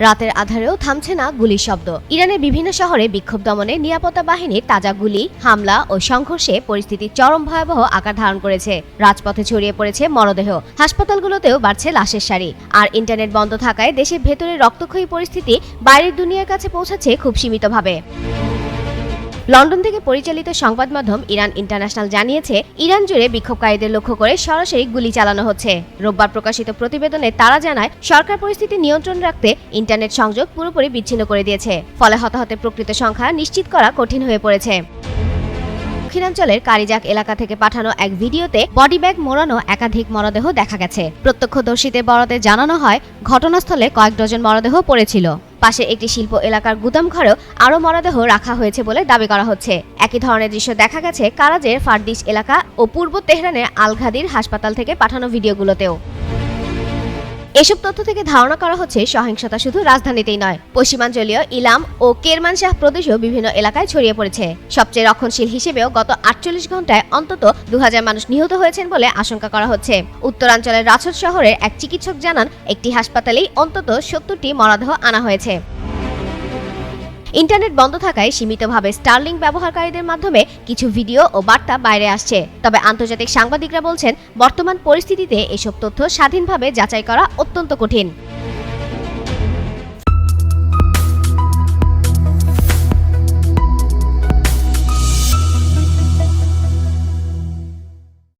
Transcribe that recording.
রাতের আধারেও থামছে না গুলির শব্দ। ইরানের বিভিন্ন শহরে বিক্ষোভ দমনে নিরাপত্তা বাহিনীর তাজা গুলি, হামলা ও সংঘর্ষে পরিস্থিতি চরম ভয়াবহ আকার ধারণ করেছে। রাজপথে ছড়িয়ে পড়েছে মরদেহ। হাসপাতালগুলোতেও বাড়ছে লাশের সারি। আর ইন্টারনেট বন্ধ থাকায় দেশের ভেতরে রক্তক্ষয়ী পরিস্থিতি বাইরের দুনিয়ার কাছে পৌঁছাচ্ছে খুব সীমিতভাবে। লন্ডন থেকে পরিচালিত সংবাদ মাধ্যম ইরান ইন্টারন্যাশনাল জানিয়েছে, ইরান জুড়ে বিক্ষোভকারীদের লক্ষ্য করে সরাসরি গুলি চালানো হচ্ছে। রোববার প্রকাশিত প্রতিবেদনে তারা জানায়, সরকার পরিস্থিতি নিয়ন্ত্রণ রাখতে ইন্টারনেট সংযোগ পুরোপুরি বিচ্ছিন্ন করে দিয়েছে, ফলে হতাহতের প্রকৃত সংখ্যা নিশ্চিত করা কঠিন হয়ে পড়েছে। দক্ষিণাঞ্চলের কারিজাক এলাকা থেকে পাঠানো এক ভিডিওতে বডি ব্যাগ মোড়ানো একাধিক মরদেহ দেখা গেছে। প্রত্যক্ষদর্শীদের বরাতে জানানো হয়, ঘটনাস্থলে কয়েক ডজন মরদেহ পড়েছিল। পাশে একটি শিল্প এলাকার গুদাম ঘরেও আরও মরদেহ রাখা হয়েছে বলে দাবি করা হচ্ছে। একই ধরনের দৃশ্য দেখা গেছে কারাজের ফারদিস এলাকা ও পূর্ব তেহরানের আলঘাদির হাসপাতাল থেকে পাঠানো ভিডিওগুলোতেও। এসব তথ্য থেকে ধারণা করা হচ্ছে সহিংসতা শুধু রাজধানীতেই নয়। পশ্চিমাঞ্চলীয় ইলাম ও কেরমানশাহ প্রদেশেও বিভিন্ন এলাকায় ছড়িয়ে পড়েছে। সবচেয়ে রক্ষণশীল হিসেবেও গত আটচল্লিশ ঘন্টায় অন্তত দু হাজার মানুষ নিহত হয়েছেন বলে আশঙ্কা করা হচ্ছে। উত্তরাঞ্চলের রাছদ শহরের এক চিকিৎসক জানান, একটি হাসপাতালেই অন্তত সত্তরটি মরাদেহ আনা হয়েছে। ইন্টারনেট বন্ধ থাকায় সীমিতভাবে স্টারলিং ব্যবহারকারীদের মাধ্যমে কিছু ভিডিও ও বার্তা বাইরে আসছে। তবে আন্তর্জাতিক সাংবাদিকরা বলছেন, বর্তমান পরিস্থিতিতে এসব তথ্য স্বাধীনভাবে যাচাই করা অত্যন্ত কঠিন।